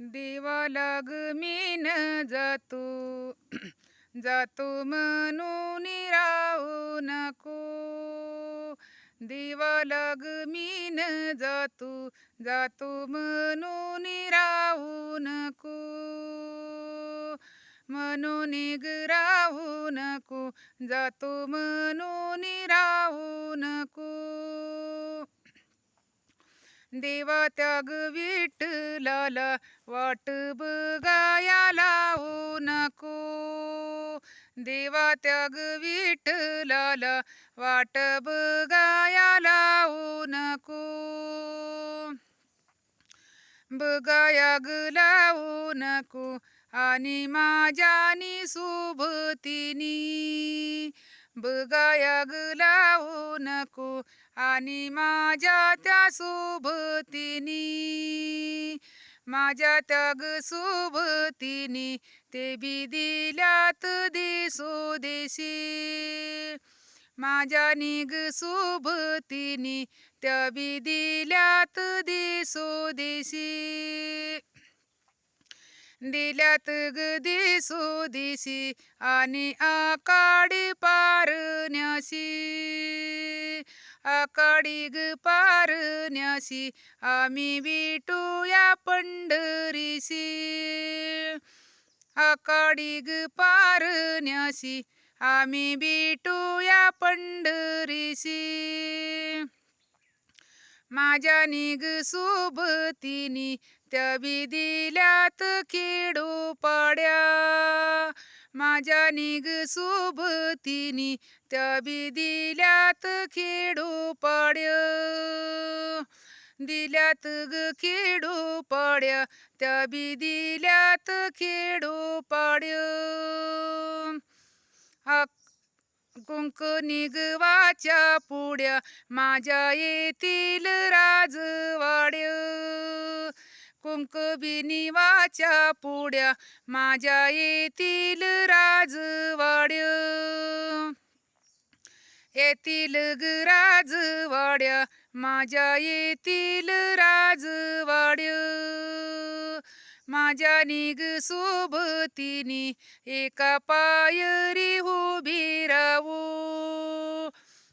दिवा लाग मीन जातो. जातो म्हणून राहू नको. दिवा लाग मीन जातो. जातो म्हणून राहू नको. म्हणून राहू नको. जातो म्हणून राहू नको. देवा त्याग विठ्ठलाला वाट बघाया लावू नको. देवा त्याग विठ्ठलाला वाट बघाया लावू नको. बघाया लावू नको आणि माझ्यानी सोबतीनी बघाया ग लावू नको आणि माझ्या सोबतीनी माझ्या त्याग सोबतीनी ते बी दिल्यात देसो देशी माझ्या निग सोबतीनी त्या बी दिल्यात देसो देशी दिल्यात ग दिसो दिशी आणि आकाडी पारण्याशी आकाडीग पारण्यासी आम्ही विटूया पंढरीशी आकाडीग पारण्यासी आम्ही बिटूया पंढरीशी माझ्या निग सोबतीनी त्या दिल्यात खेडो माझ्या निग सोबतीनी त्या दिल्यात खेडू पाड्या. दिल्यात ग खेडू पाड्या त्या दिल्यात खेडू पाड्या. कुंक निगवाच्या पुढ्या माझ्या येतील राजवाड्या. कुंकबिनिवाच्या पुड्या माझ्या येतील राजवाड्य. येतील ग राजवाड्या माझ्या येतील राजवाड्य. माझ्या निग सोबतीनी एका पायरी उभी राहू.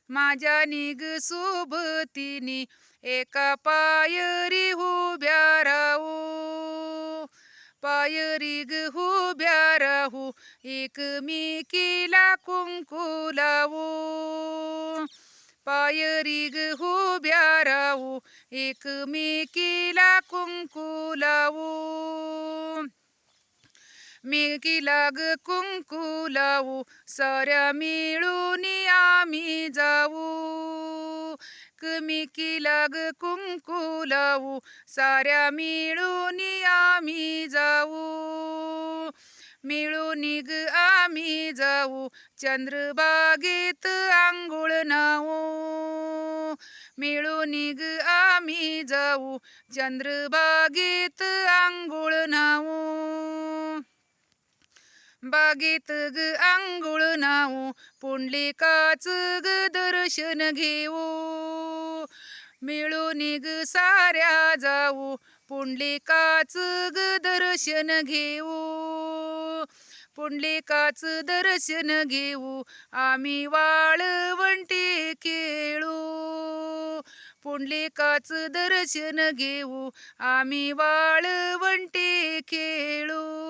माझ्या निग सोबतीनी एका पायरी उभ्या राहू. पायरी ग उभ्या राहू एकमेकीला कुंकू लावू. पायरी ग उभ्या राहू एकमेकीला कुंकू लावू. मेकीला ग कुंकू लावू सर मिळून आम्ही जाऊ कमिकीला ग कुंकू लावू साऱ्या मिळून आम्ही जाऊ मिळून ग आम्ही जाऊ चंद्रबागेत आंघोळ नाऊ मिळून ग आम्ही जाऊ चंद्रबागेत आंघोळ नाऊ बागेत ग आंघोळ नावू पुंडलिकाच ग दर्शन घेऊ मिळून ग साऱ्या जाऊ पुंडलिकाच ग दर्शन घेऊ पुंडलिकाच दर्शन घेऊ आम्ही वाळवंटी खेळू. पुंडलिकाच दर्शन घेऊ आम्ही वाळवंटी खेळू.